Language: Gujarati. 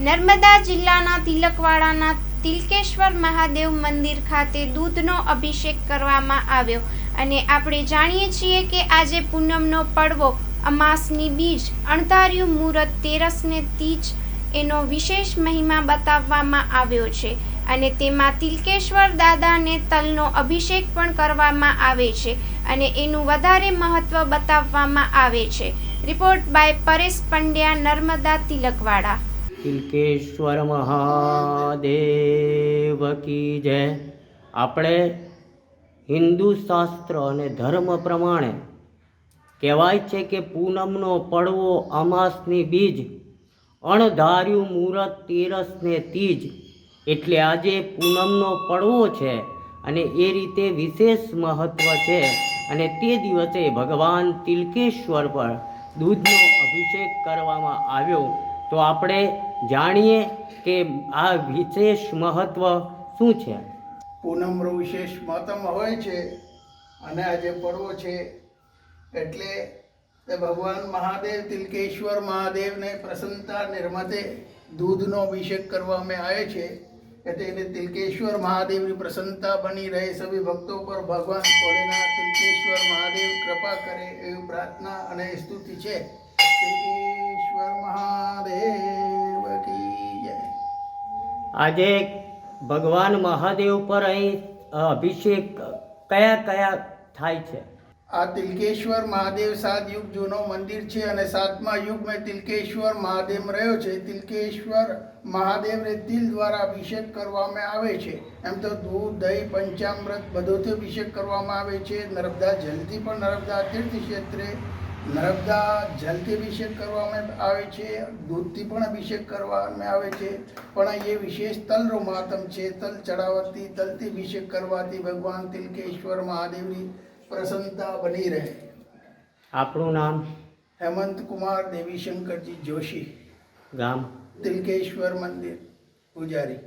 નર્મદા જિલ્લાના તિલકવાડાના તિલકેશ્વર મહાદેવ મંદિર ખાતે દૂધનો અભિષેક કરવામાં આવ્યો અને આપણે જાણીએ છીએ કે આજે પૂનમનો પડવો, અમાસની બીજ, અણધાર્યું મુહૂર્ત તેરસને તીજ એનો વિશેષ મહિમા બતાવવામાં આવ્યો છે અને તેમાં તિલકેશ્વર દાદાને તલનો અભિષેક પણ કરવામાં આવે છે અને એનું વધારે મહત્વ બતાવવામાં આવે છે. Report by Paresh Pandya, Narmada, Tilakwada. તિલકેશ્વર Mahadev કી જય. આપણે હિન્દુ શાસ્ત્ર અને ધર્મ પ્રમાણે કહેવાય છે કે પૂનમનો પડવો અમાસની બીજ, અણધાર્યું મુહૂર્ત તેરસને તીજ. એટલે આજે પૂનમનો પડવો છે અને એ રીતે વિશેષ મહત્ત્વ છે. અને તે દિવસે ભગવાન તિલકેશ્વર પર દૂધનો અભિષેક કરવામાં આવ્યો. તો આપણે જાણીએ કે આ વિશેષ મહત્ત્વ શું છે? પૂનમનું વિશેષ મહત્તમ હોય છે અને આજે પડવો છે એટલે તે ભગવાન મહાદેવ, તિલકેશ્વર મહાદેવને પ્રસન્નતા, નિર્મતે દૂધનો અભિષેક કરવામાં આવે છે એટલે એને તિલકેશ્વર મહાદેવની પ્રસન્નતા બની રહે. સભી ભક્તો પર ભગવાન ભોલેનાથ, તિલકેશ્વર મહાદેવ કૃપા કરે એવી પ્રાર્થના અને સ્તુતિ છે. આજે ભગવાન મહાદેવ પર અહીં અભિષેક કયા કયા થાય છે? આ તિલકેશ્વર મહાદેવ સાત યુગ જૂનો મંદિર છે અને સાતમા યુગમાં તિલકેશ્વર મહાદેવ રહ્યો છે. તિલકેશ્વર મહાદેવને તિલ દ્વારા અભિષેક કરવામાં આવે છે. એમ તો દૂધ દહીં પંચામૃત બધોથી અભિષેક કરવામાં આવે છે. નર્મદા જલથી પણ નર્મદા તીર્થ ક્ષેત્રે નર્મદા જલથી અભિષેક કરવામાં આવે છે દૂધથી પણ અભિષેક કરવામાં આવે છે પણ એ વિશેષ તલનો મહાત્મ છે તલ ચડાવવાથી તલથી અભિષેક કરવાથી ભગવાન તિલકેશ્વર મહાદેવની પ્રસન્નતા બની રહે. આપણું નામ? હેમંત કુમાર દેવીશંકરજી જોશી. ગામ? તિલકેશ્વર મંદિર પૂજારી.